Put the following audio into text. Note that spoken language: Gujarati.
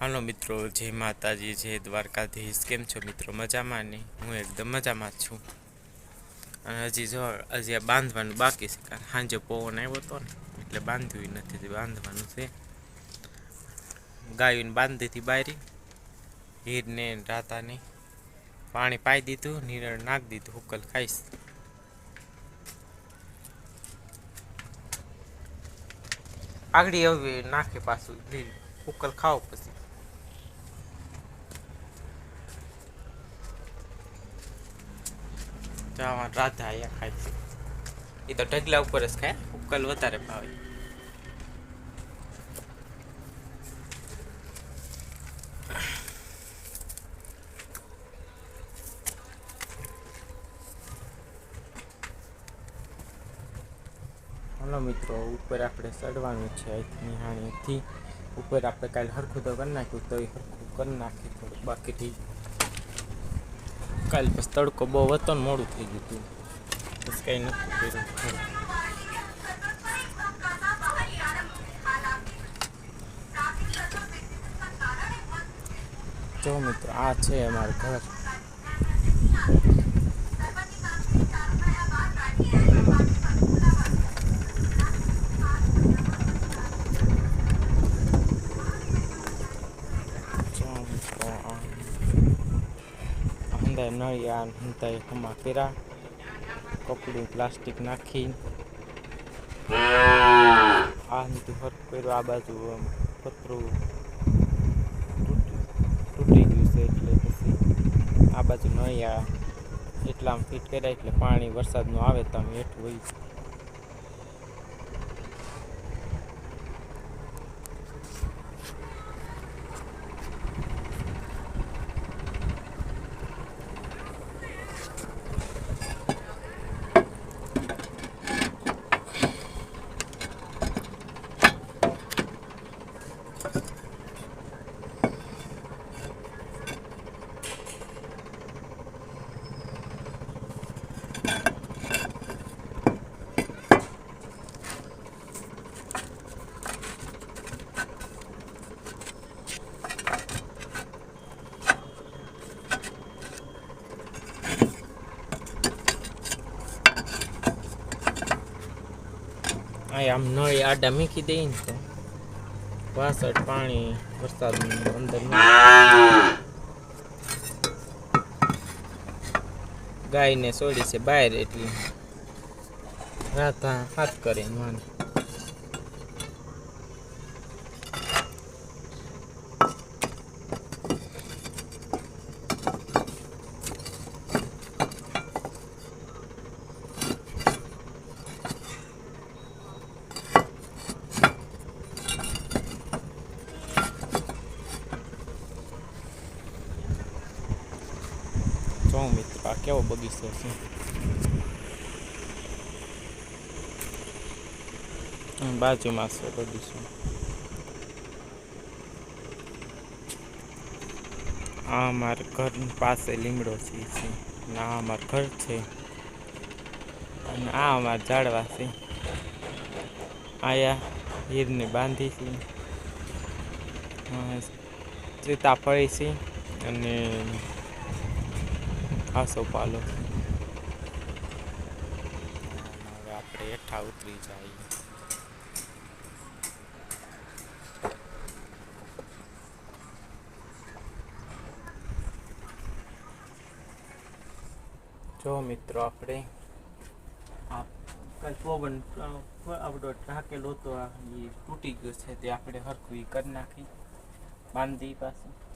હાલો મિત્રો, જય માતાજી, જય દ્વારકાધીશ. કેમ છો મિત્રો? મજામાં ને? હું એકદમ મજામાં છું. અને હજી જો, હજી આ બાંધવાનું બાકી છે, કારણ સાંજે પવન આવ્યો હતો ને, એટલે બાંધ્યું નથી બાંધવાનું છે. ગાયું બાંધી બારી, હીરને રાતાને પાણી પાઈ દીધું, નીરણ નાખી દીધું હુકલ ખાઈશ. આગળ હવે નાખે પાછું ઉકલ ખાઓ પછી. જવા રાધા અહીંયા ખાય છે. એ તો ઢગલા ઉપર જ ખાય ઉકલ વધારે ભાવે. હલો મિત્રો, ઉપર આપણે ચડવાનું છે અહીંથી નિહાણીથી ઉપર આપણે કાલે હરખું તો કરી નાખ્યું તો એ હરખું કરી નાખ્યું થોડું બાકી થઈ કાલે પછી તડકો બહુ હતો ને મોડું થઈ ગયું હતું. બસ કંઈ નથી કર્યું. જો મિત્રો, આ છે અમારું ઘર જો મિત્રો આ અંદર નળિયા અંદર હમા કર્યા કપડું પ્લાસ્ટિક નાખી આ બધું હરક કર્યું આ બાજુ પતરું તૂટી ગયું છે એટલે પછી આ બાજુ નળિયા એટલા આમ ફિટ કર્યા એટલે પાણી વરસાદનું આવે તો આમ હેઠું વહી અહીં આમ નળી આડા મીકી દઈએ ને તો. વાસળ પાણી, વરસાદ અંદર ગાયને છોડી છે બહાર એટલી રાતા હાથ કરે ને વાંધો જો મિત્રો આ કેવો બગીચો છે? બાજુમાં છે બગીચો. આ અમારા ઘર પાસે લીમડો છે આ અમારું ઘર છે. અને આ અમારા ઝાડવા છે. આયા હીરને બાંધી છે. સીતાફળી છે. અને ખાસો પાલો હવે આપણે હેઠા ઉતરી જઈએ જો મિત્રો આપણે આ પવન આપણો ઢાકેલો હતો આ તૂટી ગયો છે તે આપણે હરખું ઈ કરી નાખી. બાંધી પાછું.